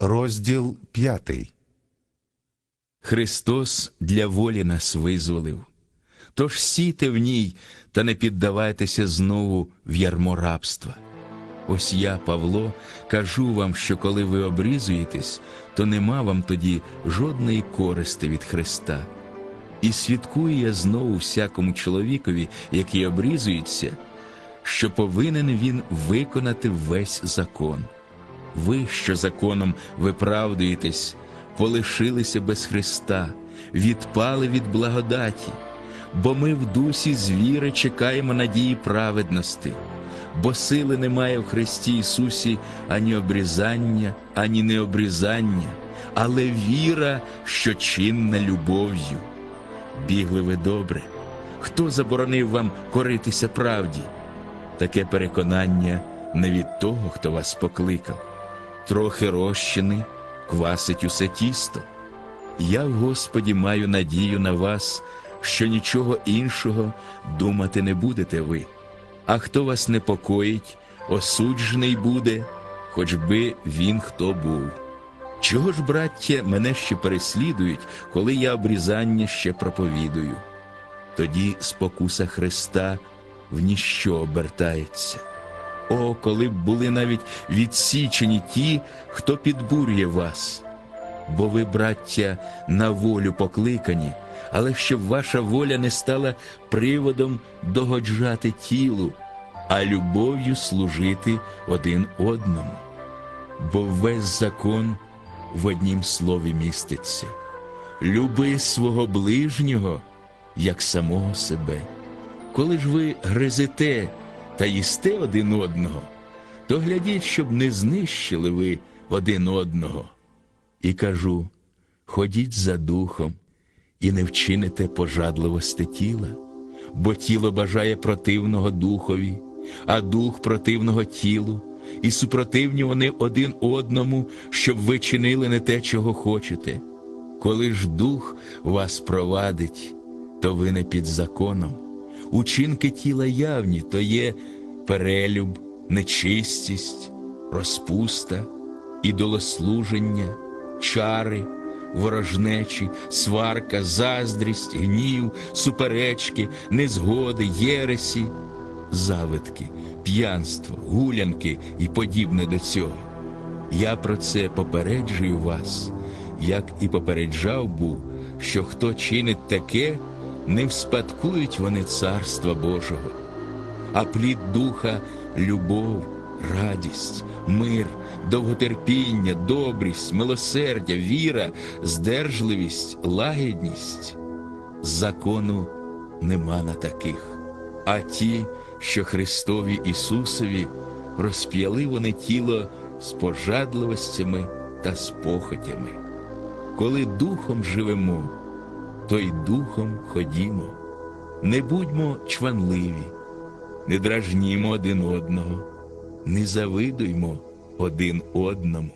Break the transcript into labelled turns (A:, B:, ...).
A: Розділ п'ятий.
B: Христос для волі нас визволив. Тож сійте в ній та не піддавайтеся знову в ярмо рабства. Ось я, Павло, кажу вам, що коли ви обрізуєтесь, то нема вам тоді жодної користи від Христа. І свідкую я знову всякому чоловікові, який обрізується, що повинен він виконати весь закон. Ви, що законом виправдуєтесь, полишилися без Христа, відпали від благодаті, бо ми в дусі звіри чекаємо надії праведності, бо сили немає в Христі Ісусі ані обрізання, ані необрізання, але віра, що чинна любов'ю. Бігли ви добре. Хто заборонив вам коритися правді? Таке переконання не від того, хто вас покликав. Трохи розчини квасить усе тісто. Я Господі маю надію на вас, що нічого іншого думати не будете ви. А хто вас непокоїть, осуджений буде, хоч би він хто був. Чого ж, браття, мене ще переслідують, коли я обрізання ще проповідую? Тоді спокуса Христа в ніщо обертається. О, коли б були навіть відсічені ті, хто підбурює вас. Бо ви, браття, на волю покликані, але щоб ваша воля не стала приводом догоджати тілу, а любов'ю служити один одному. Бо весь закон в однім слові міститься. Люби свого ближнього, як самого себе. Коли ж ви гризете та їсте один одного, то глядіть, щоб не знищили ви один одного. І кажу: ходіть за духом і не вчините пожадливості тіла, бо тіло бажає противного духові, а дух противного тілу, і супротивні вони один одному, щоб ви чинили не те, чого хочете. Коли ж дух вас провадить, то ви не під законом. Учинки тіла явні, то є перелюб, нечистість, розпуста, ідолослуження, чари, ворожнечі, сварка, заздрість, гнів, суперечки, незгоди, єресі, завитки, п'янство, гулянки і подібне до цього. Я про це попереджую вас, як і попереджав був, що хто чинить таке, не вспадкують вони Царства Божого, а плід духа любов, радість, мир, довготерпіння, добрість, милосердя, віра, здержливість, лагідність. Закону нема на таких, а ті, що Христові Ісусові розп'яли вони тіло з пожадливостями та з похотями. Коли духом живемо, то й духом ходімо. Не будьмо чванливі, не дражнімо один одного, не завидуймо один одному.